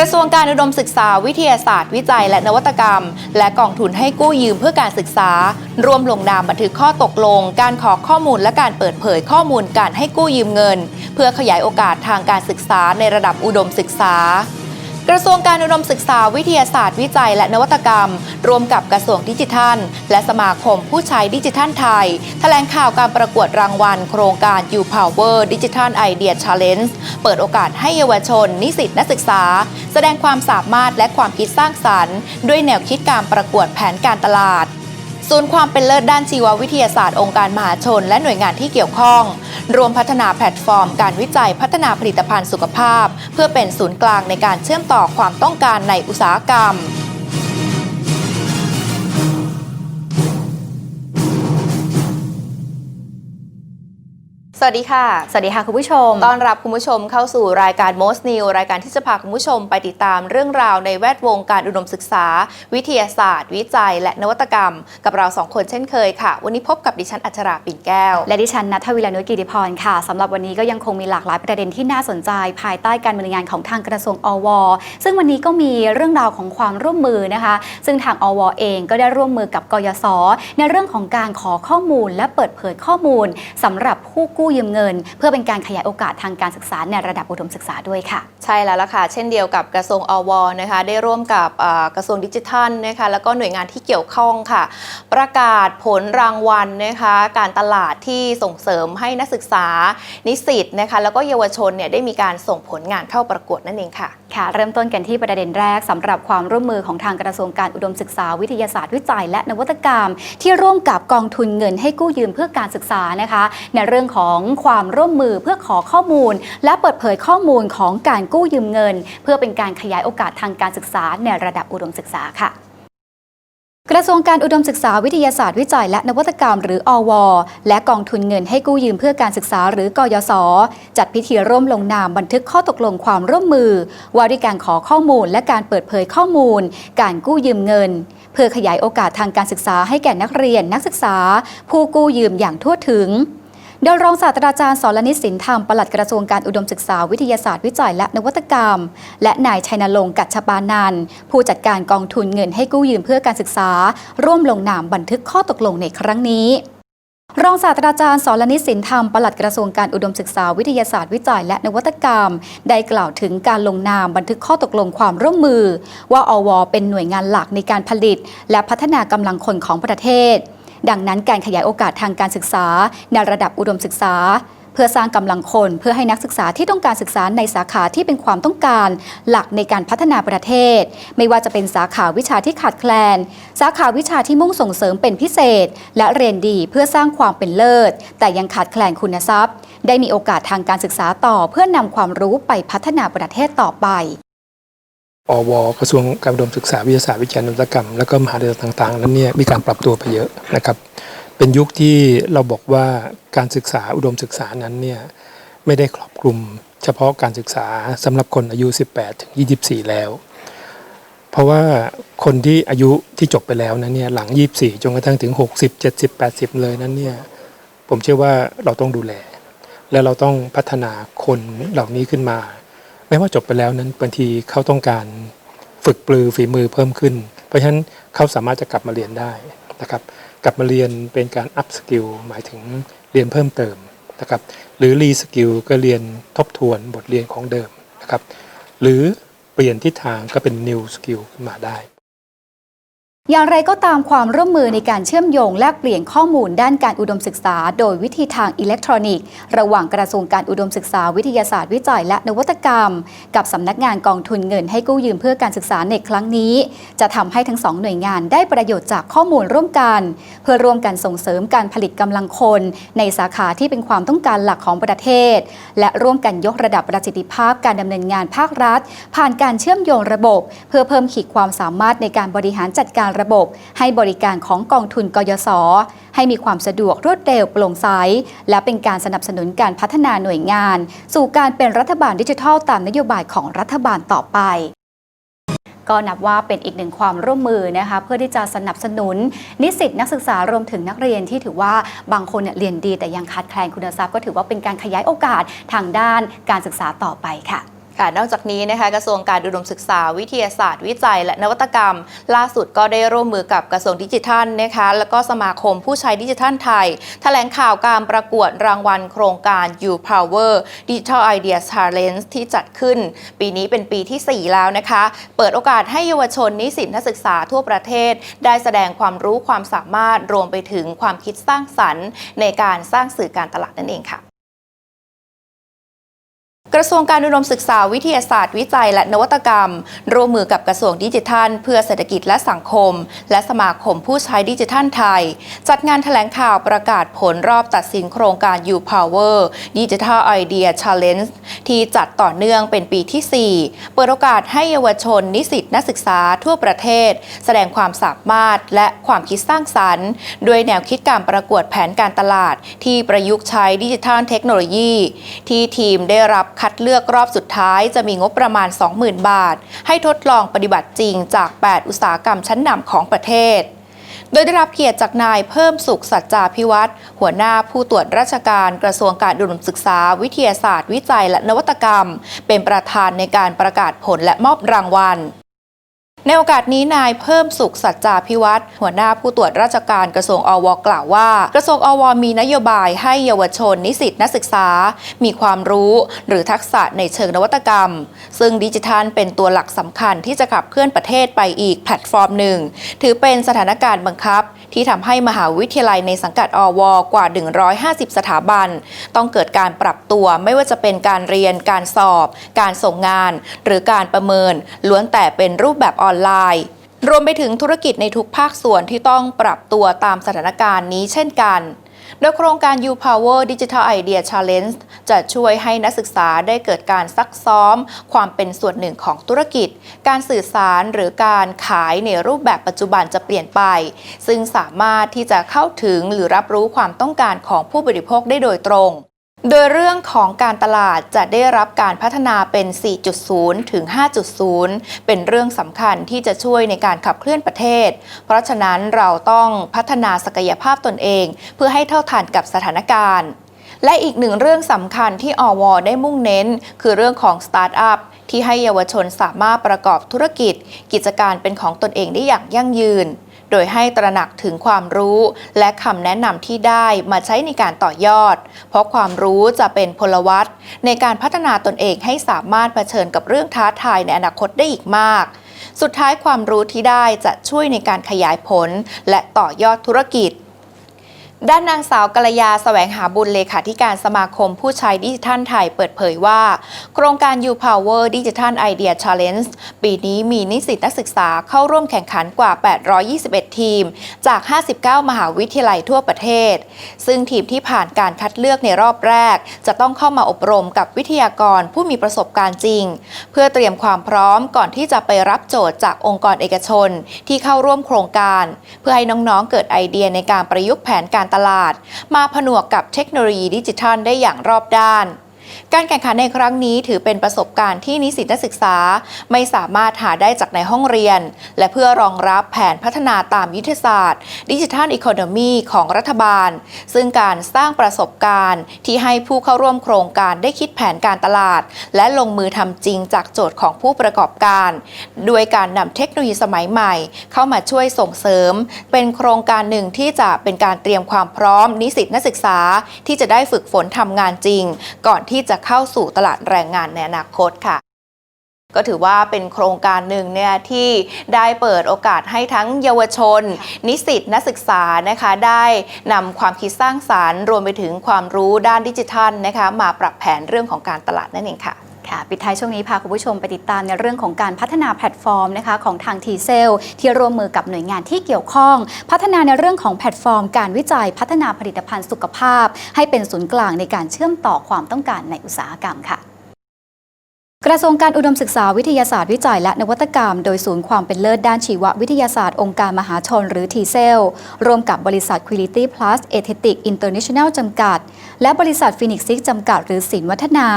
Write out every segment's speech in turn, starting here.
กระทรวงการอุดมศึกษาวิทยาศาสตร์วิจัย และนวัตกรรม และกองทุนให้กู้ยืมเพื่อการศึกษา ร่วมลงนามบันทึกข้อตกลง การขอข้อมูลและการเปิดเผยข้อมูลการให้กู้ยืมเงิน เพื่อขยายโอกาสทางการศึกษาในระดับอุดมศึกษา กระทรวงการอุดมศึกษาวิทยาศาสตร์วิจัย และนวัตกรรม รวมกับกระทรวงดิจิทัล และสมาคมผู้ใช้ดิจิทัลไทย แถลงข่าวการประกวดรางวัล โครงการ U Power Digital Idea Challenge เปิดโอกาสให้เยาวชน นิสิตนักศึกษา แสดงความสามารถและความคิดสร้างสรรค์ ด้วยแนวคิดการประกวดแผนการตลาด ศูนย์ความเป็นเลิศด้านชีววิทยาศาสตร์องค์การมหาชน และหน่วยงานที่เกี่ยวข้อง รวมพัฒนาแพลตฟอร์ม การวิจัยพัฒนาผลิตภัณฑ์สุขภาพ เพื่อเป็นศูนย์กลางในการเชื่อมต่อความต้องการในอุตสาหกรรม สวัสดีค่ะ สวัสดีค่ะคุณผู้ชม ต้อนรับคุณผู้ชมเข้าสู่รายการ Most New รายการที่จะพาคุณผู้ชมไปติดตามเรื่องราวในแวดวงการอุดมศึกษา วิทยาศาสตร์ วิจัย และนวัตกรรม กับเราสองคนเช่นเคยค่ะ วันนี้พบกับดิฉันอัชราปิ่นแก้ว และดิฉันนัทวิลานุชกิติพรค่ะสำหรับวันนี้ก็ยังคงมีหลากหลายประเด็นที่น่าสนใจ ภายใต้การดำเนินงานของทางกระทรวงอว ซึ่งวันนี้ก็มีเรื่องราวของความร่วมมือนะคะ ซึ่งทางอว เองก็ได้ร่วมมือกับกยศในเรื่องของการขอข้อมูล และเปิดเผยข้อมูลสำหรับผู้กู้ยืมเงิน เพื่อเป็นการขยายโอกาสทางการศึกษาในระดับอุดมศึกษาด้วยค่ะ ใช่แล้วล่ะค่ะ เช่นเดียวกับกระทรวงอวนะคะได้ร่วมกับเอ่อกระทรวงดิจิทัลนะคะแล้วก็หน่วยงานที่เกี่ยวข้องค่ะ ประกาศผลรางวัลนะคะการตลาดที่ส่งเสริมให้นักศึกษานิสิตนะคะแล้วก็เยาวชนเนี่ยได้มีการส่งผลงานเข้าประกวดนั่นเองค่ะค่ะ เริ่มต้นกันที่ประเด็นแรกสำหรับความร่วมมือของทางกระทรวงการอุดมศึกษาวิทยาศาสตร์วิจัย และนวัตกรรม ที่ร่วมกับกองทุนเงินให้กู้ยืมเพื่อการศึกษานะคะ ในเรื่องของความร่วมมือเพื่อขอข้อมูล และเปิดเผยข้อมูลของการกู้ยืมเงิน เพื่อเป็นการขยายโอกาสทางการศึกษาในระดับอุดมศึกษาค่ะกระทรวงการอุดมศึกษาวิทยาศาสตร์วิจัยและนวัตกรรมหรืออว และกองทุนเงินให้กู้ยืมเพื่อการศึกษาหรือกยศ จัดพิธีร่วมลงนามบันทึกข้อตกลงความร่วมมือ ว่าด้วยการขอข้อมูลและการเปิดเผยข้อมูล การกู้ยืมเงิน เพื่อขยายโอกาสทางการศึกษาให้แก่นักเรียนนักศึกษา ผู้กู้ยืมอย่างทั่วถึง โดยรองศาสตราจารย์สรนิสินธรรมปลัดกระทรวงการอุดมศึกษาวิทยาศาสตร์วิจัยและนวัตกรรม และนายชัยนรงค์กัจฉปานันผู้จัดการกองทุนเงินให้กู้ยืมเพื่อการศึกษา ร่วมลงนามบันทึกข้อตกลงในครั้งนี้รองศาสตราจารย์สรนิสินธรรมปลัดกระทรวงการอุดมศึกษาวิทยาศาสตร์วิจัยและนวัตกรรม ได้กล่าวถึงการลงนามบันทึกข้อตกลงความร่วมมือ ว่าอว เป็นหน่วยงานหลักในการผลิต และพัฒนากำลังคนของประเทศ ดังนั้นการขยายโอกาสทางการศึกษาในระดับอุดมศึกษาเพื่อสร้างกำลังคนเพื่อให้นักศึกษาที่ต้องการศึกษาในสาขาที่เป็นความต้องการหลักในการพัฒนาประเทศ ไม่ว่าจะเป็นสาขาวิชาที่ขาดแคลน สาขาวิชาที่มุ่งส่งเสริมเป็นพิเศษ และเรียนดีเพื่อสร้างความเป็นเลิศ แต่ยังขาดแคลนคุณทรัพย์ ได้มีโอกาสทางการศึกษาต่อเพื่อนำความรู้ไปพัฒนาประเทศต่อไป อวกระทรวงการอุดมศึกษาวิทยาศาสตร์วิจัยนวัตกรรม แล้วก็มหาวิทยาลัยต่างๆ นั้นเนี่ยมีการปรับตัวไปเยอะนะครับ เป็นยุคที่เราบอกว่าการศึกษาอุดมศึกษานั้นเนี่ยไม่ได้ครอบคลุม เฉพาะการศึกษาสำหรับคนอายุ 18 ถึง 24 แล้ว เพราะว่าคนที่อายุที่จบไปแล้วนั้นเนี่ยหลัง 24 จนกระทั่งถึง 60 70 80 เลยนั้นเนี่ยผมเชื่อว่าเราต้องดูแล และเราต้องพัฒนาคนเหล่านี้ขึ้นมา ไม่ว่าจบไปแล้วนั้นบางทีเขาต้องการฝึกปลือฝีมือเพิ่มขึ้น เพราะฉะนั้นเขาสามารถจะกลับมาเรียนได้นะครับ กลับมาเรียนเป็นการอัพสกิลหมายถึงเรียนเพิ่มเติมนะครับ หรือรีสกิลก็เรียนทบทวนบทเรียนของเดิมนะครับ หรือเปลี่ยนทิศทางก็เป็นนิวสกิลขึ้นมาได้ อย่างไรก็ตามความร่วมมือในการเชื่อมโยงแลกเปลี่ยนข้อมูลด้านการอุดมศึกษา โดยวิธีทางอิเล็กทรอนิกส์ ระหว่างกระทรวงการอุดมศึกษาวิทยาศาสตร์วิจัยและนวัตกรรม กับสำนักงานกองทุนเงินให้กู้ยืมเพื่อการศึกษาในครั้งนี้ จะทำให้ทั้งสองหน่วยงานได้ประโยชน์จากข้อมูลร่วมกัน เพื่อร่วมกันส่งเสริมการผลิตกำลังคน ในสาขาที่เป็นความต้องการหลักของประเทศ และร่วมกันยกระดับประสิทธิภาพการดำเนินงานภาครัฐ ผ่านการเชื่อมโยงระบบ เพื่อเพิ่มขีดความสามารถในการบริหารจัดการระบบ ให้บริการของกองทุนกยศ ให้มีความสะดวกรวดเร็วโปร่งใส และเป็นการสนับสนุนการพัฒนาหน่วยงาน สู่การเป็นรัฐบาลดิจิทัลตามนโยบายของรัฐบาลต่อไปก็นับว่าเป็นอีกหนึ่งความร่วมมือนะคะเพื่อที่จะสนับสนุน นิสิตนักศึกษารวมถึงนักเรียนที่ถือว่าบางคนเนี่ยเรียนดีแต่ยังขาดแคลนคุณทรัพย์ก็ถือว่าเป็นการขยายโอกาสทางด้านการศึกษาต่อไปค่ะค่ะ นอกจากนี้นะคะกระทรวงการอุดมศึกษา วิทยาศาสตร์ วิจัย และนวัตกรรม ล่าสุดก็ได้ร่วมมือกับกระทรวงดิจิทัลนะคะแล้วก็สมาคมผู้ใช้ดิจิทัลไทยแถลงข่าวการประกวดรางวัลโครงการ You Power Digital Idea Challenge ที่จัดขึ้น ปีนี้เป็นปีที่ 4 แล้วนะคะ เปิดโอกาสให้เยาวชนนิสิตนักศึกษาทั่วประเทศ ได้แสดงความรู้ความสามารถรวมไปถึงความคิดสร้างสรรค์ ในการสร้างสื่อการตลาดนั่นเองค่ะ กระทรวงการอุดมศึกษาวิทยาศาสตร์วิจัยและนวัตกรรม ร่วมมือกับกระทรวงดิจิทัล เพื่อเศรษฐกิจและสังคม และสมาคมผู้ใช้ดิจิทัลไทย จัดงานแถลงข่าวประกาศผลรอบตัดสินโครงการ You Power Digital Idea Challenge ที่จัดต่อเนื่องเป็นปีที่ 4 เปิดโอกาสให้เยาวชน นิสิตนักศึกษาทั่วประเทศ แสดงความสามารถและความคิดสร้างสรรค์ด้วยแนวคิดการประกวดแผนการตลาด ที่ประยุกต์ใช้ดิจิทัลเทคโนโลยี ที่ทีมได้รับคัดเลือกรอบสุดท้ายจะมีงบประมาณ 20,000 บาท ให้ทดลองปฏิบัติจริงจาก 8 อุตสาหกรรมชั้นนำของประเทศโดยได้รับเกียรติจากนายเพิ่มสุขสัจจาพิวัตรหัวหน้าผู้ตรวจราชการกระทรวงการอุดมศึกษา วิทยาศาสตร์ วิจัยและนวัตกรรม เป็นประธานในการประกาศผลและมอบรางวัล ในโอกาสนี้นายเพิ่มสุขสัจจาพิวัตรหัวหน้าผู้ตรวจราชการกระทรวงอวกล่าวว่า กระทรวงอวมีนโยบายให้เยาวชนนิสิตนักศึกษา มีความรู้หรือทักษะในเชิงนวัตกรรม ซึ่งดิจิทัลเป็นตัวหลักสำคัญที่จะขับเคลื่อนประเทศไปอีกแพลตฟอร์มหนึ่ง ถือเป็นสถานการณ์บังคับ ที่ทำให้มหาวิทยาลัยในสังกัดอวกว่า 150 สถาบัน ต้องเกิดการปรับตัวไม่ว่าจะเป็นการเรียน การสอบ การส่งงาน หรือการประเมิน ล้วนแต่เป็นรูปแบบออนไลน์รวมไปถึงธุรกิจในทุกภาคส่วนที่ต้องปรับตัวตามสถานการณ์นี้เช่นกัน โดยโครงการ You Power Digital Idea Challenge จะช่วยให้นักศึกษาได้เกิดการซักซ้อม ความเป็นส่วนหนึ่งของธุรกิจ การสื่อสารหรือการขายในรูปแบบปัจจุบันจะเปลี่ยนไป ซึ่งสามารถที่จะเข้าถึงหรือรับรู้ความต้องการของผู้บริโภคได้โดยตรง โดยเรื่องของการตลาดจะได้รับการพัฒนาเป็น 4.0 ถึง 5.0 เป็นเรื่องสำคัญที่จะช่วยในการขับเคลื่อนประเทศ เพราะฉะนั้นเราต้องพัฒนาศักยภาพตนเอง เพื่อให้เท่าทันกับสถานการณ์ และอีกหนึ่งเรื่องสำคัญที่อวได้มุ่งเน้น คือเรื่องของสตาร์ทอัพที่ให้เยาวชนสามารถประกอบธุรกิจ กิจการเป็นของตนเองได้อย่างยั่งยืน โดยให้ตระหนักถึงความรู้และคำแนะนำที่ได้มาใช้ในการต่อยอด เพราะความรู้จะเป็นพลวัตในการพัฒนาตนเองให้สามารถเผชิญกับเรื่องท้าทายในอนาคตได้อีกมาก สุดท้ายความรู้ที่ได้จะช่วยในการขยายผล และต่อยอดธุรกิจ ด้านนางสาวกัลยาแสวงหาบุญเลขาธิการสมาคมผู้ใช้ดิจิทัลไทยเปิดเผยว่า โครงการ You Power Digital Idea Challenge ปีนี้มีนิสิตนักศึกษาเข้าร่วมแข่งขันกว่า 821 ทีม จาก 59 มหาวิทยาลัยทั่วประเทศ ซึ่งทีมที่ผ่านการคัดเลือกในรอบแรก จะต้องเข้ามาอบรมกับวิทยากรผู้มีประสบการณ์จริง เพื่อเตรียมความพร้อมก่อนที่จะไปรับโจทย์จากองค์กรเอกชน ที่เข้าร่วมโครงการ เพื่อให้น้องๆเกิดไอเดียในการประยุกต์แผนการตลาด มาผนวกกับเทคโนโลยีดิจิทัลได้อย่างรอบด้าน การแข่งขันในครั้งนี้ถือเป็นประสบการณ์ที่นิสิตนักศึกษา ไม่สามารถหาได้จากในห้องเรียน และเพื่อรองรับแผนพัฒนาตามยุทธศาสตร์ ดิจิทัลอีโคโนมีของรัฐบาล ซึ่งการสร้างประสบการณ์ที่ให้ผู้เข้าร่วมโครงการได้คิดแผนการตลาด และลงมือทำจริงจากโจทย์ของผู้ประกอบการด้วยการนำเทคโนโลยีสมัยใหม่ เข้ามาช่วยส่งเสริม เป็นโครงการหนึ่งที่จะเป็นการเตรียมความพร้อมนิสิตนักศึกษา ที่จะได้ฝึกฝนทำงานจริง ก่อนที่จะเข้าสู่ตลาดแรงงานในอนาคตค่ะ ก็ถือว่าเป็นโครงการหนึ่งเนี่ยที่ได้เปิดโอกาสให้ทั้งเยาวชน นิสิตนักศึกษานะคะได้นำความคิดสร้างสารรค์ รวมไปถึงความรู้ด้านดิจิทัลนะคะมาปรับแผนเรื่องของการตลาดนั่นเองค่ะ ค่ะปิดท้ายช่วงนี้พาคุณผู้ชมไปติดตามในเรื่องของการพัฒนาแพลตฟอร์มนะคะของทางทีเซลที่ร่วมมือกับหน่วยงานที่เกี่ยวข้อง พัฒนาในเรื่องของแพลตฟอร์ม การวิจัยพัฒนาผลิตภัณฑ์สุขภาพ ให้เป็นศูนย์กลางในการเชื่อมต่อความต้องการในอุตสาหกรรมค่ะ กระทรวงการอุดมศึกษาวิทยาศาสตร์วิจัยและนวัตกรรม โดยศูนย์ความเป็นเลิศด้านชีววิทยาศาสตร์องค์การมหาชนหรือทีเซลร่วมกับบริษัท Quality Plus e t h e t i c International จำกัด และบริษัทฟินิกซิกจำกัดหรือสินวัฒนา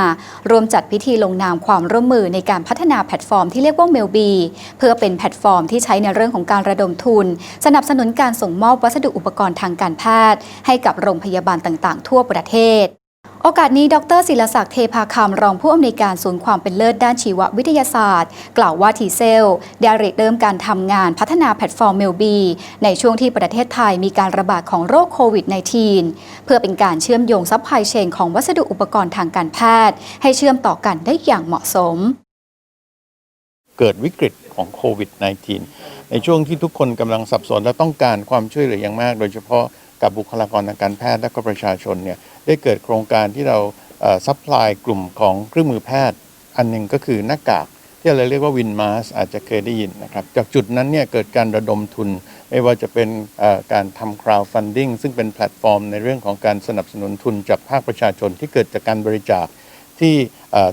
รวมจัดพิธีลงนามความร่วมมือในการพัฒนาแพลตฟอร์มที่เรียกว่าเมลบีเพื่อเป็นแพลตฟอร์มที่ใช้ในเรื่องของการระดมทุน สนับสนุนการส่งมอบวัสดุอุปกรณ์ทางการแพทย์ ให้กับโรงพยาบาลต่าง ๆ ทั่วประเทศ โอกาสนี้ ดรศิลศักดิ์เทพาคำรองผู้อำนวยการศูนย์ความเป็นเลิศด้านชีววิทยาศาสตร์ กล่าวว่าทีเซลได้ริเริ่มการทำงานพัฒนาแพลตฟอร์มเมลบี ในช่วงที่ประเทศไทยมีการระบาดของโรคโควิด -19 เพื่อเป็นการเชื่อมโยงซัพพลายเชนของวัสดุอุปกรณ์ทางการแพทย์ ให้เชื่อมต่อกันได้อย่างเหมาะสม เกิดวิกฤตของโควิด -19 ในช่วงที่ทุกคนกำลังสับสนและต้องการความช่วยเหลืออย่างมาก โดยเฉพาะกับบุคลากรทางการแพทย์และก็ประชาชนเนี่ย ได้เกิดโครงการที่เราซัพพลายกลุ่มของเครื่องมือแพทย์ อันหนึ่งก็คือหน้ากากที่เราเรียกว่าวินมาสอาจจะเคยได้ยินนะครับ จากจุดนั้นเนี่ยเกิดการระดมทุน ไม่ว่าจะเป็นการทำ crowdfunding ซึ่งเป็นแพลตฟอร์มในเรื่องของการสนับสนุนทุนจากภาคประชาชนที่เกิดจากการบริจาคที่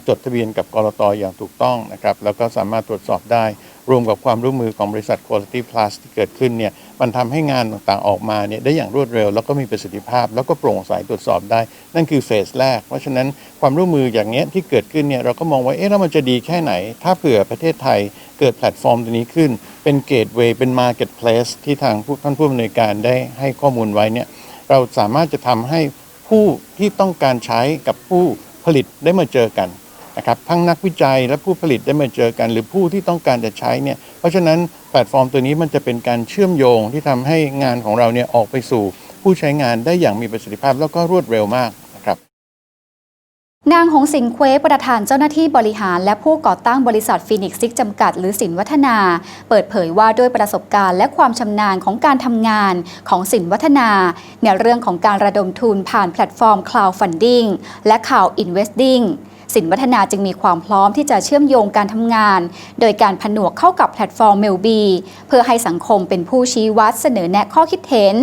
จดทะเบียนกับกรตอย่างถูกต้องนะครับ แล้วก็สามารถตรวจสอบได้ รวมกับความร่วมมือของบริษัท Quality Plus ที่เกิดขึ้นเนี่ย มันทำให้งานต่างๆออกมาเนี่ยได้อย่างรวดเร็ว แล้วก็มีประสิทธิภาพ แล้วก็โปร่งใสตรวจสอบได้ นั่นคือเฟสแรก เพราะฉะนั้นความร่วมมืออย่างเนี้ยที่เกิดขึ้นเนี่ยเราก็มองว่าเอ๊ะแล้วมันจะดีแค่ไหน ถ้าเผื่อประเทศไทยเกิดแพลตฟอร์มตัวนี้ขึ้น เป็นเกตเวย์เป็นมาร์เก็ตเพลสที่ทางผู้ท่านผู้อำนวยการได้ให้ข้อมูลไว้เนี่ยเราสามารถจะทำให้ผู้ที่ต้องการใช้กับผู้ผลิตได้มาเจอกัน นะครับทั้งนักวิจัยและผู้ผลิตได้มาเจอกัน หรือผู้ที่ต้องการจะใช้เนี่ยเพราะฉะนั้นแพลตฟอร์มตัวนี้มันจะเป็นการเชื่อมโยงที่ทำให้งานของเราเนี่ยออกไปสู่ผู้ใช้งานได้อย่างมีประสิทธิภาพแล้วก็รวดเร็วมากนะครับนางหงสิงเควประธานเจ้าหน้าที่บริหาร และผู้ก่อตั้งบริษัทฟินิกซิกจำกัด หรือสินวัฒนา เปิดเผยว่าด้วยประสบการณ์และความชำนาญของการทำงานของสินวัฒนา ในเรื่องของการระดมทุนผ่านแพลตฟอร์ม Crowdfunding และ Crowd Investing สินวัฒนาจึงมีความพร้อมที่จะเชื่อมโยงการทำงาน โดยการผนวกเข้ากับแพลตฟอร์มเมลบีเพื่อให้สังคมเป็นผู้ชี้วัดเสนอแนะข้อคิดเห็น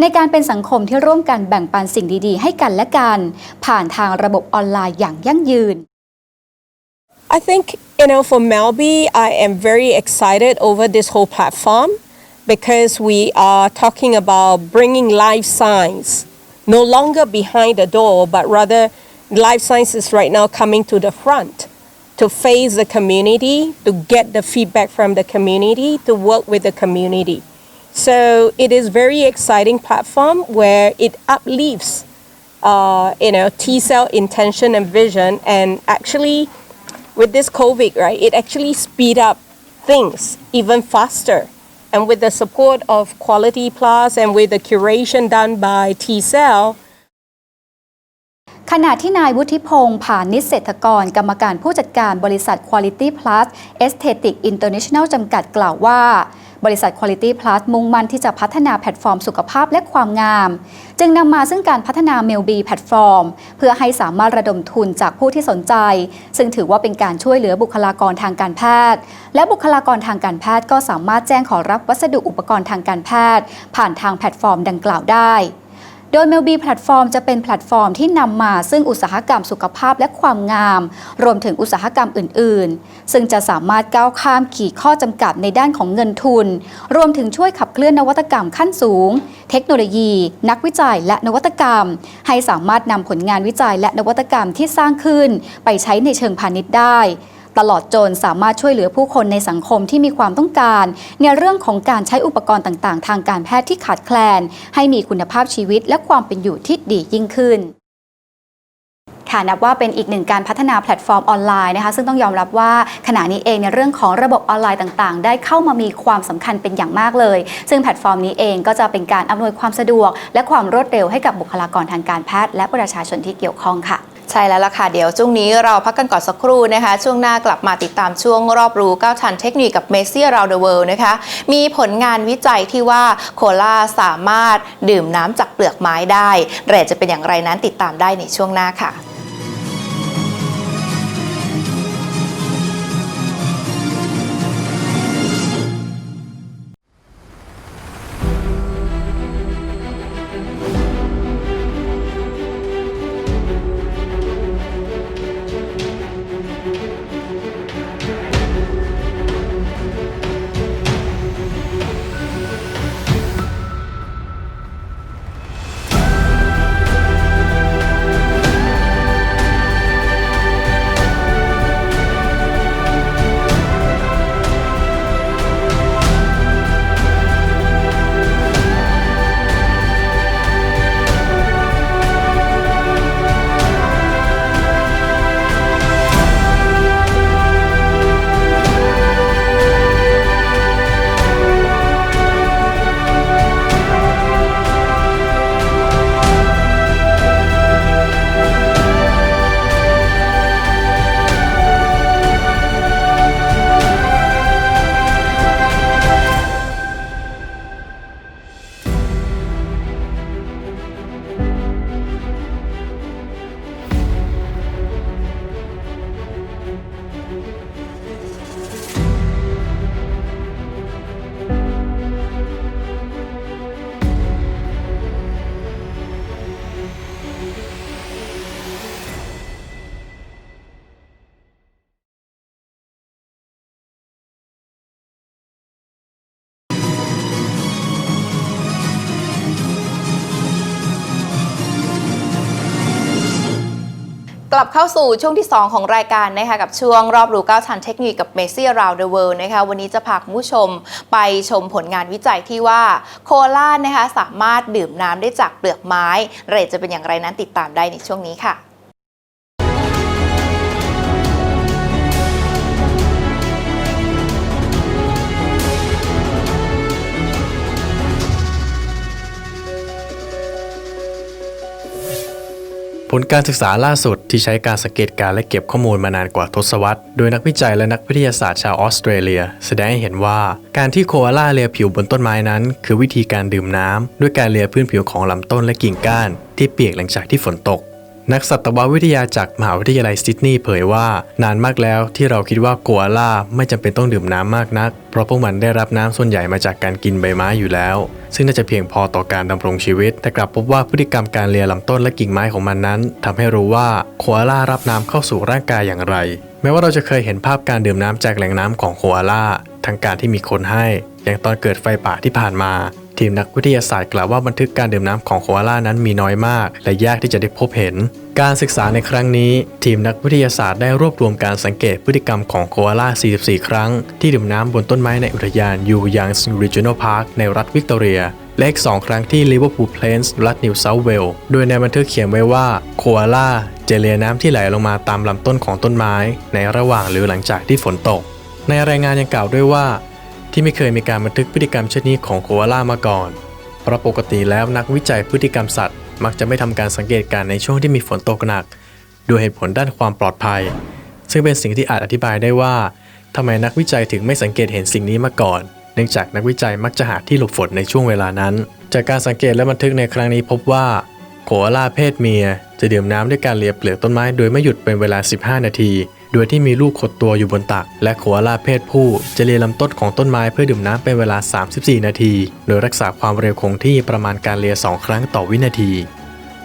ในการเป็นสังคมที่ร่วมกันแบ่งปันสิ่งดีๆ ให้กันและกัน ผ่านทางระบบออนไลน์อย่างยั่งยืน I think, you know, for Melby, I am very excited over this whole platform because we are talking about bringing life science no longer behind the door, but rather life sciences right now coming to the front to face the community, to get the feedback from the community, to work with the community. So it is very exciting platform where it uplifts, uh, you know, T cell intention and vision, and actually with this COVID, right, it actually speed up things even faster. And with the support of Quality Plus and with the curation done by T Cell, ขณะที่นายวุฒิพงศ์ผานิชเศรษฐกร กรรมการผู้จัดการบริษัท Quality Plus Aesthetic International จำกัดกล่าวว่า บริษัท Quality Plus มุ่งมั่นที่จะพัฒนาแพลตฟอร์มสุขภาพและความงาม จึงนำมาซึ่งการพัฒนา m e l b แพลตฟอร์ม เพื่อให้สามารถระดมทุนจากผู้ที่สนใจ ซึ่งถือว่าเป็นการช่วยเหลือบุคลากรทางการแพทย์ และบุคลากรทางการแพทย์ก็สามารถแจ้งขอรับวัสดุอุปกรณ์ทางการแพทย์ ผ่านทางแพลตฟอร์มดังกล่าวได้ โดย m e l b แพลตฟอร์มจะเป็นแพลตฟอร์มที่นำมาซึ่งอุตสาหกรรมสุขภาพและความงาม รวมถึงอุตสาหกรรมอื่น ๆ ซึ่งจะสามารถก้าวข้ามขีดข้อจำกัดในด้านของเงินทุน รวมถึงช่วยขับเคลื่อนนวัตกรรมขั้นสูง เทคโนโลยี นักวิจัยและนวัตกรรม ให้สามารถนำผลงานวิจัยและนวัตกรรมที่สร้างขึ้น ไปใช้ในเชิงพาณิชย์ได้ ตลอดจนสามารถช่วยเหลือผู้คนในสังคมที่มีความต้องการ ในเรื่องของการใช้อุปกรณ์ต่างๆ ทางการแพทย์ที่ขาดแคลน ให้มีคุณภาพชีวิตและความเป็นอยู่ที่ดียิ่งขึ้นค่ะนับว่าเป็นอีกหนึ่งการพัฒนาแพลตฟอร์มออนไลน์นะคะซึ่งต้องยอมรับว่าขณะนี้เองในเรื่องของระบบออนไลน์ต่างๆ ได้เข้ามามีความสำคัญเป็นอย่างมากเลย ซึ่งแพลตฟอร์มนี้เองก็จะเป็นการอำนวยความสะดวก และความรวดเร็วให้กับบุคลากรทางการแพทย์และประชาชนที่เกี่ยวข้องค่ะ ใช่แล้วล่ะค่ะ เดี๋ยวช่วงนี้เราพักกันก่อนสักครู่นะคะ ช่วงหน้ากลับมาติดตามช่วงรอบรู้ก้าวทันเทคนิคกับเมซี่ราวเดอะเวิลด์นะคะ มีผลงานวิจัยที่ว่าโคลาสามารถดื่มน้ำจากเปลือกไม้ได้แต่จะเป็นอย่างไรนั้นติดตามได้ในช่วงหน้าค่ะ กลับเข้าสู่ช่วงที่ 2 ของรายการนะคะกับช่วงรอบรู้9ทันเทคโนโลยีกับเมซี่ราวเดอะเวิลด์นะคะวันนี้จะพาคุณผู้ชมไปชมผลงานวิจัยที่ว่าโคลานะคะสามารถดื่มน้ำได้จากเปลือกไม้เรทจะเป็นอย่างไรนั้นติดตามได้ในช่วงนี้ค่ะ ลการศึกษาล่าสุดที่ใช้การสังเกตการและเก็บข้อมูลมานานกว่าทศวรรษ โดยนักวิจัยและนักวิทยาศาสตร์ชาวออสเตรเลีย แสดงให้เห็นว่าการที่โคอาล่าเลียผิวบนต้นไม้นั้น คือวิธีการดื่มน้ำด้วยการเลียพื้นผิวของลำต้นและกิ่งก้าน ที่เปียกหลังจากที่ฝนตก นักสัตววิทยาจากมหาวิทยาลัยซิดนีย์เผยว่า นานมากแล้วที่เราคิดว่าโคอาล่าไม่จำเป็นต้องดื่มน้ำมากนัก เพราะพวกมันได้รับน้ำส่วนใหญ่มาจากการกินใบไม้อยู่แล้ว ซึ่งน่าจะเพียงพอต่อการดำรงชีวิต แต่กลับพบว่าพฤติกรรมการเลียลำต้นและกิ่งไม้ของมันนั้นทำให้รู้ว่าโคอาล่ารับน้ำเข้าสู่ร่างกายอย่างไรแม้ว่าเราจะเคยเห็นภาพการดื่มน้ำจากแหล่งน้ำของโคอาล่าทั้งการที่มีคนให้ อย่างตอนเกิดไฟป่าที่ผ่านมา ทีมนักวิทยาศาสตร์กล่าวว่าบันทึกการดื่มน้ำของโคอาล่านั้นมีน้อยมาก และยากที่จะได้พบเห็น การศึกษาในครั้งนี้ ทีมนักวิทยาศาสตร์ได้รวบรวมการสังเกตพฤติกรรมของโคอาล่า 44 ครั้ง ที่ดื่มน้ำบนต้นไม้ในอุทยานยูยังส์ Regional Park ในรัฐวิกตอเรียและอีกสองครั้งที่ Liverpool Plains รัฐนิวเซาเวลส์โดยในบันทึกเขียนไว้ว่าโคอาล่าจะเลียน้ำที่ไหลลงมาตามลำต้นของต้นไม้ ในระหว่างหรือหลังจากที่ฝนตก ในรายงานยังกล่าวด้วยว่า ที่ไม่เคยมีการบันทึกพฤติกรรมเช่นนี้ของโคอาล่ามาก่อน เพราะปกติแล้วนักวิจัยพฤติกรรมสัตว์ มักจะไม่ทำการสังเกตการณ์ในช่วงที่มีฝนตกหนักโดยเหตุผลด้านความปลอดภัย ซึ่งเป็นสิ่งที่อาจอธิบายได้ว่าทำไมนักวิจัยถึงไม่สังเกตเห็นสิ่งนี้มาก่อน เนื่องจากนักวิจัยมักจะหาที่หลบฝนในช่วงเวลานั้น จากการสังเกตและบันทึกในครั้งนี้พบว่าโคอาล่าเพศเมีย จะดื่มน้ำด้วยการเลียเปลือกต้นไม้โดยไม่หยุดเป็นเวลา 15 นาที โดยที่มีลูกขดตัวอยู่บนตัก และโคอาล่าเพศผู้จะเลียลำต้นของต้นไม้เพื่อดื่มน้ำเป็นเวลา 34 นาที โดยรักษาความเร็วคงที่ประมาณการเลีย 2 ครั้งต่อวินาที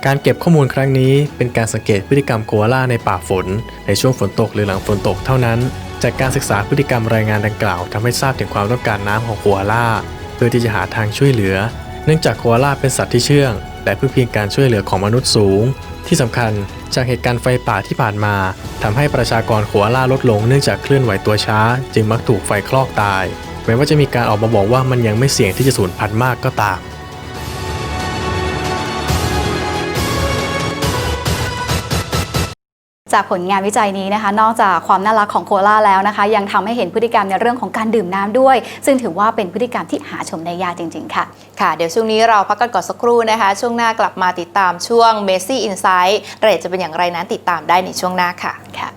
การเก็บข้อมูลครั้งนี้เป็นการสังเกตพฤติกรรมโคอาล่าในป่าฝน ในช่วงฝนตกหรือหลังฝนตกเท่านั้น จากการศึกษาพฤติกรรมรายงานดังกล่าวทำให้ทราบถึงความต้องการน้ำของโคอาล่าเพื่อที่จะหาทางช่วยเหลือ เนื่องจากโคอาล่าเป็นสัตว์ที่เชื่อง และพึ่งพิงการช่วยเหลือของมนุษย์สูง ที่สำคัญจากเหตุการณ์ไฟป่าที่ผ่านมาทำให้ประชากรโคอาล่าลดลงเนื่องจากเคลื่อนไหวตัวช้า จึงมักถูกไฟคลอกตาย แม้ว่าจะมีการออกมาบอกว่ามันยังไม่เสี่ยงที่จะสูญพันธุ์มากก็ตาม จากผลงานวิจัยนี้นะคะ นอกจากความน่ารักของโคอาล่าแล้วนะคะ ยังทำให้เห็นพฤติกรรมในเรื่องของการดื่มน้ำด้วย ซึ่งถือว่าเป็นพฤติกรรมที่หาชมได้ยากจริง ๆ ค่ะ ค่ะเดี๋ยวช่วงนี้เราพักกันก่อนสักครู่นะคะ ช่วงหน้ากลับมาติดตามช่วง Messi Insight รายละเอียดจะเป็นอย่างไรนั้นติดตามได้ในช่วงหน้าค่ะค่ะ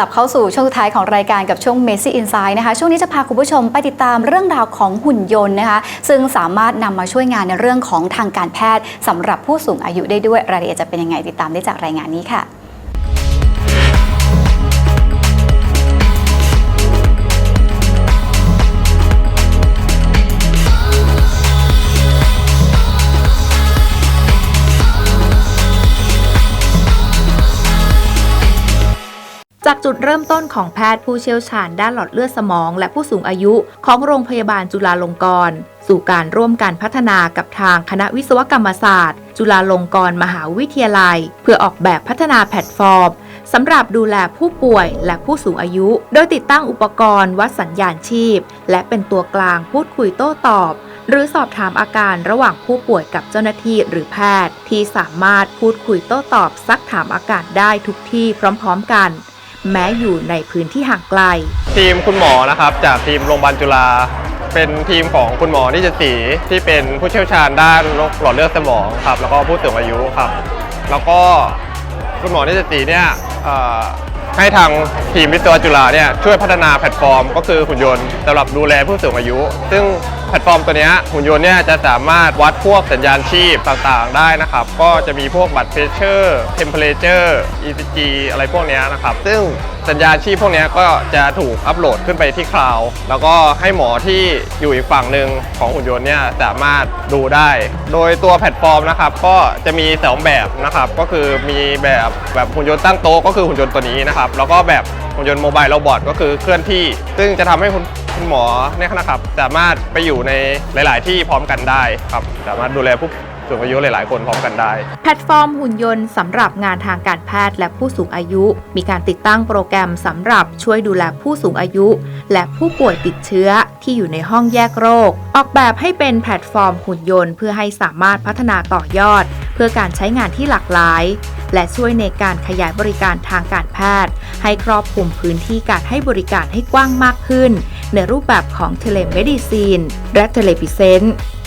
ลับเข้าสู่ช่วงสุดท้ายของรายการกับช่วง Messi Insight นะคะ ช่วงนี้จะพาคุณผู้ชมไปติดตามเรื่องราวของหุ่นยนต์นะคะ ซึ่งสามารถนำมาช่วยงานในเรื่องของทางการแพทย์สำหรับผู้สูงอายุได้ด้วยรายละเอียดจะเป็นยังไงติดตามได้จากรายงานนี้ค่ะ จากจุดเริ่มต้นของแพทย์ผู้เชี่ยวชาญด้านหลอดเลือดสมอง และผู้สูงอายุของโรงพยาบาลจุฬาลงกรณ์สู่การร่วมการพัฒนากับทางคณะวิศวกรรมศาสตร์ จุฬาลงกรณ์มหาวิทยาลัย เพื่อออกแบบพัฒนาแพลตฟอร์มสำหรับดูแลผู้ป่วยและผู้สูงอายุ โดยติดตั้งอุปกรณ์วัดสัญญาณชีพ และเป็นตัวกลางพูดคุยโต้ตอบ หรือสอบถามอาการระหว่างผู้ป่วยกับเจ้าหน้าที่หรือแพทย์ ที่สามารถพูดคุยโต้ตอบซักถามอาการได้ทุกที่พร้อม ๆ กัน แม้อยู่ในพื้นที่ห่างไกล ทีมคุณหมอนะครับ จากทีมโรงพยาบาลจุฬาเป็นทีมของคุณหมอนิจศรีที่เป็นผู้เชี่ยวชาญด้านโรคหลอดเลือดสมองครับแล้วก็ผู้สูงอายุครับ แล้วก็คุณหมอนิจศรีเนี่ยให้ทางทีมวิศวจุฬาเนี่ยช่วยพัฒนาแพลตฟอร์ม ก็คือหุ่นยนต์สำหรับดูแลผู้สูงอายุ ซึ่ง แพลตฟอร์มตัวนี้หุ่นยนต์เนี่ยจะสามารถวัดพวกสัญญาณชีพต่างๆ ได้นะครับ ก็จะมีพวกบัตรเพชเชอร์เทมเพลเจอร์ ECG อะไรพวกนี้นะครับ ซึ่งสัญญาณชีพพวกนี้ก็จะถูกอัปโหลดขึ้นไปที่คลาวด์แล้วก็ให้หมอที่อยู่อีกฝั่งหนึ่งของหุ่นยนต์เนี่ยสามารถดูได้ โดยตัวแพลตฟอร์มนะครับ ก็จะมีสองแบบนะครับ ก็คือมีแบบแบบหุ่นยนต์ตั้งโต๊ะก็คือหุ่นยนต์ตัวนี้นะครับ แล้วก็แบบ หุ่นยนต์โมบายโรบอทก็คือเคลื่อนที่ ซึ่งจะทำให้คุณคุณหมอเนี่ยนะครับสามารถไปอยู่ในหลาย ๆ ที่พร้อมกันได้ครับสามารถดูแลผู้สูงอายุหลาย ๆ คนพร้อมกันได้ แพลตฟอร์มหุ่นยนต์สำหรับงานทางการแพทย์และผู้สูงอายุ มีการติดตั้งโปรแกรมสำหรับช่วยดูแลผู้สูงอายุ และผู้ป่วยติดเชื้อที่อยู่ในห้องแยกโรค ออกแบบให้เป็นแพลตฟอร์มหุ่นยนต์เพื่อให้สามารถพัฒนาต่อยอด พื่อการใช้งานที่หลากหลาย และช่วยในการขยายบริการทางการแพทย์ ให้ครอบคลุมพื้นที่การให้บริการให้กว้างมากขึ้น ในรูปแบบของเทเลเมดิซีนและเทเลพิเซน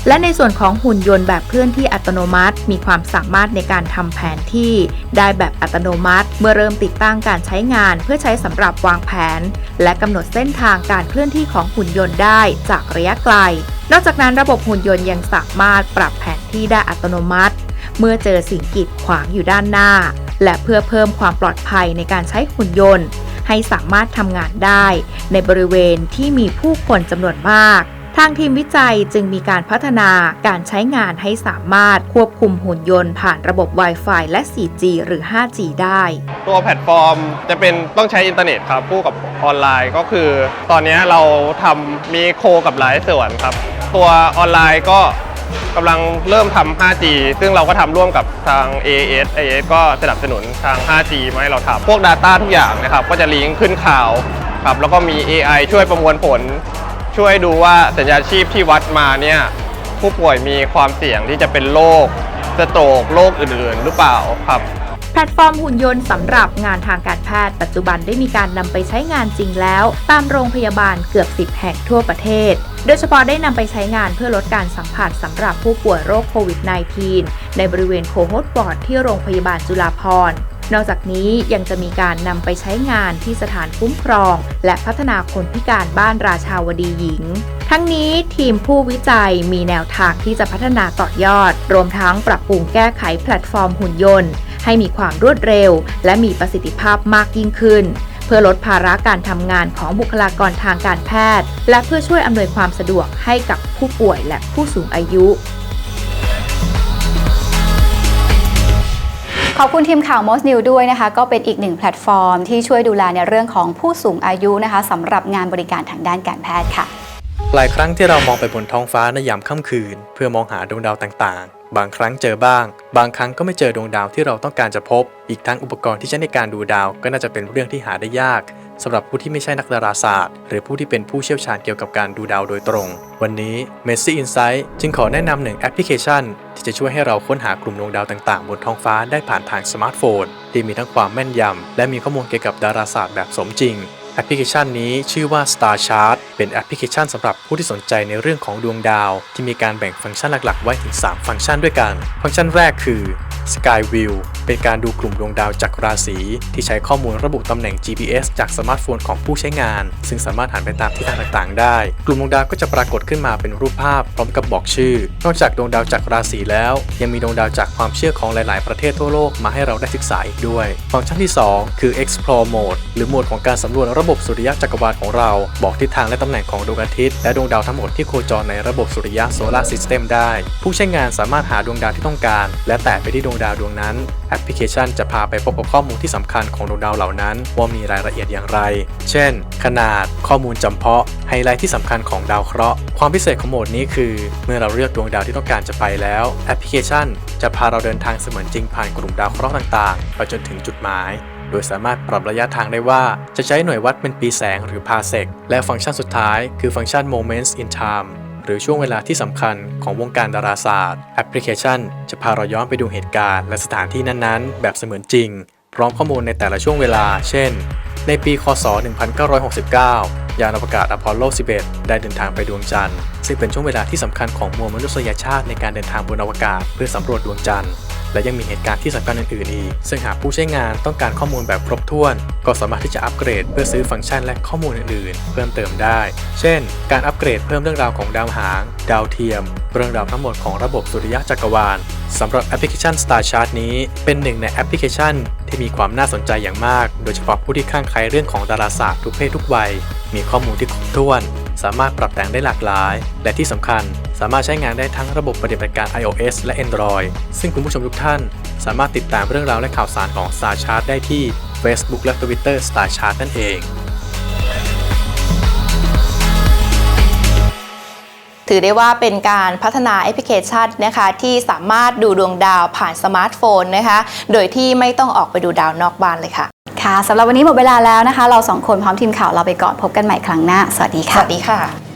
และในส่วนของหุ่นยนต์แบบเคลื่อนที่อัตโนมัติ มีความสามารถในการทำแผนที่ ได้แบบอัตโนมัติ เมื่อเริ่มติดตั้งการใช้งาน เพื่อใช้สำหรับวางแผน และกำหนดเส้นทางการเคลื่อนที่ของหุ่นยนต์ได้จากระยะไกล นอกจากนั้นระบบหุ่นยนต์ยังสามารถปรับแผนที่ได้อัตโนมัติ เมื่อเจอสิ่งกีดขวางอยู่ด้านหน้า และเพื่อเพิ่มความปลอดภัยในการใช้หุ่นยนต์ ให้สามารถทำงานได้ ในบริเวณที่มีผู้คนจำนวนมากทางทีมวิจัยจึงมีการพัฒนาการใช้งานให้สามารถควบคุมหุ่นยนต์ผ่านระบบ Wi-Fi และ 4G หรือ 5G ได้ ตัวแพลตฟอร์มจะเป็นต้องใช้อินเทอร์เน็ตครับคู่กับออนไลน์ก็คือ ตอนนี้เราทำมีโคกับหลายส่วนครับ ตัวออนไลน์ก็ กำลังเริ่มทำ 5G ซึ่งเราก็ทำร่วมกับทาง AS AAS ก็สนับสนุนทาง 5G มาให้เราทำพวก Data ทุกอย่างนะครับ ก็จะลิงก์ขึ้นข่าวครับ แล้วก็มี AI ช่วยประมวลผล ช่วยดูว่าสัญญาณชีพที่วัดมาเนี่ยผู้ป่วยมีความเสี่ยงที่จะเป็นโรคสโตรกโรคอื่นๆ หรือเปล่าครับ แพลตฟอร์มหุ่นยนต์สำหรับงานทางการแพทย์ปัจจุบันได้มีการนำไปใช้งานจริงแล้ว ตามโรงพยาบาลเกือบ 10 แห่งทั่วประเทศ โดยเฉพาะได้นำไปใช้งานเพื่อลดการสัมผัสสำหรับผู้ป่วยโรคโควิด -19 ในบริเวณโคโฮสปอร์ตที่โรงพยาบาลจุฬาภรณ์นอกจากนี้ยังจะมีการนำไปใช้งานที่สถานคุ้มครอง และพัฒนาคนพิการบ้านราชาวดีหญิง ทั้งนี้ทีมผู้วิจัยมีแนวทางที่จะพัฒนาต่อยอด รวมทั้งปรับปรุงแก้ไขแพลตฟอร์มหุ่นยนต์ ให้มีความรวดเร็ว และมีประสิทธิภาพมากยิ่งขึ้น เพื่อลดภาระการทำงานของบุคลากรทางการแพทย์ และเพื่อช่วยอำนวยความสะดวกให้กับผู้ป่วยและผู้สูงอายุขอบคุณทีมข่าว Most New ด้วยนะคะ ก็เป็นอีกหนึ่งแพลตฟอร์ม ที่ช่วยดูแลในเรื่องของผู้สูงอายุนะคะสำหรับงานบริการทางด้านการแพทย์ค่ะ หลายครั้งที่เรามองไปบนท้องฟ้าในยามค่ำคืน เพื่อมองหาดวงดาวต่างๆ บางครั้งเจอบ้าง บางครั้งก็ไม่เจอดวงดาวที่เราต้องการจะพบ อีกทั้งอุปกรณ์ที่ใช้ในการดูดาวก็น่าจะเป็นเรื่องที่หาได้ยากสำหรับผู้ที่ไม่ใช่นักดาราศาสตร์ หรือผู้ที่เป็นผู้เชี่ยวชาญเกี่ยวกับการดูดาวโดยตรง วันนี้ Messi Insight จึงขอแนะนำหนึ่งแอปพลิเคชัน ที่จะช่วยให้เราค้นหากลุ่มดวงดาวต่างๆ บนท้องฟ้าได้ผ่านทางสมาร์ทโฟน ที่มีทั้งความแม่นยำและมีข้อมูลเกี่ยวกับดาราศาสตร์แบบสมจริง แอปพลิเคชันนี้ชื่อว่า Star Chart เป็นแอปพลิเคชันสำหรับผู้ที่สนใจในเรื่องของดวงดาว ที่มีการแบ่งฟังก์ชันหลักๆ ไว้ถึง 3 ฟังก์ชันด้วยกัน ฟังก์ชันแรกคือ Sky View เป็นการดูกลุ่มดวงดาวจากราศีที่ใช้ข้อมูลระบุตำแหน่ง GPS จากสมาร์ทโฟนของผู้ใช้งาน ซึ่งสามารถหันไปตามทิศทางต่างๆ ได้ กลุ่มดวงดาวก็จะปรากฏขึ้นมาเป็นรูปภาพพร้อมกับบอกชื่อ นอกจากดวงดาวจากราศีแล้ว ยังมีดวงดาวจากความเชื่อของหลาย ๆ ประเทศทั่วโลกมาให้เราได้ศึกษาอีกด้วย ฟังก์ชันที่ 2 คือ explore mode หรือโหมดของการสำรวจระบบสุริยะจักรวาลของเรา บอกทิศทางและตำแหน่งของดวงอาทิตย์และดวงดาวทั้งหมดที่โคจรในระบบสุริยะ solar system ได้ ผู้ใช้งานสามารถหาดวงดาวที่ต้องการ และแตะไปที่ดวงดาวดวงนั้นแอปพลิเคชันจะพาไปพบกับข้อมูลที่สำคัญของดวงดาวเหล่านั้น ว่ามีรายละเอียดอย่างไร เช่น ขนาด ข้อมูลจำเพาะ ไฮไลท์ที่สำคัญของดาวเคราะห์ ความพิเศษของโหมดนี้คือ เมื่อเราเลือกดวงดาวที่ต้องการจะไปแล้ว แอปพลิเคชัน จะพาเราเดินทางเสมือนจริงผ่านกลุ่มดาวเคราะห์ต่างๆ ไปจนถึงจุดหมายโดยสามารถปรับระยะทางได้ว่าจะใช้หน่วยวัดเป็นปีแสงหรือ parsec และฟังก์ชันสุดท้ายคือฟังก์ชัน moments in time หรือช่วงเวลาที่สำคัญของวงการดาราศาสตร์แอปพลิเคชัน จะพาเราย้อนไปดูเหตุการณ์และสถานที่นั้นๆ แบบเสมือนจริง พร้อมข้อมูลในแต่ละช่วงเวลา เช่น ในปี คศ 1969 ยานอวกาศอพอลโล 11 ได้เดินทางไปดวงจันทร์ ซึ่งเป็นช่วงเวลาที่สำคัญของมวลมนุษยชาติในการเดินทางบนอวกาศเพื่อสำรวจดวงจันทร์ และยังมีเหตุการณ์ที่สำคัญอื่นๆอีก ซึ่งหากผู้ใช้งานต้องการข้อมูลแบบครบถ้วน ก็สามารถที่จะอัปเกรดเพื่อซื้อฟังก์ชันและข้อมูลอื่นๆ เพิ่มเติมได้ เช่น การอัปเกรดเพิ่มเรื่องราวของดาวหาง ดาวเทียม เรื่องราวทั้งหมดของระบบสุริยะจักรวาลสำหรับแอปพลิเคชัน Star Chart นี้เป็นหนึ่งในแอปพลิเคชัน ที่มีความน่าสนใจอย่างมาก โดยเฉพาะผู้ที่ข้างใครเรื่องของดาราศาสตร์ทุกเพศทุกวัย มีข้อมูลที่ครบถ้วน สามารถปรับแต่งได้หลากหลาย และที่สำคัญสามารถใช้งานได้ทั้งระบบปฏิบัติการ iOS และ Android ซึ่งคุณผู้ชมทุกท่าน สามารถติดตามเรื่องราวและข่าวสารของ Star Chart ได้ที่ Facebook และ Twitter Star Chart นั่นเอง ถือได้ว่าเป็นการพัฒนาแอปพลิเคชันนะคะที่สามารถดูดวงดาวผ่านสมาร์ทโฟนนะคะ โดยที่ไม่ต้องออกไปดูดาวนอกบ้านเลยค่ะ ค่ะสำหรับวันนี้หมดเวลาแล้วนะคะ เราสองคนพร้อมทีมข่าวเราไปก่อนพบกันใหม่ครั้งหน้า สวัสดีค่ะ สวัสดีค่ะ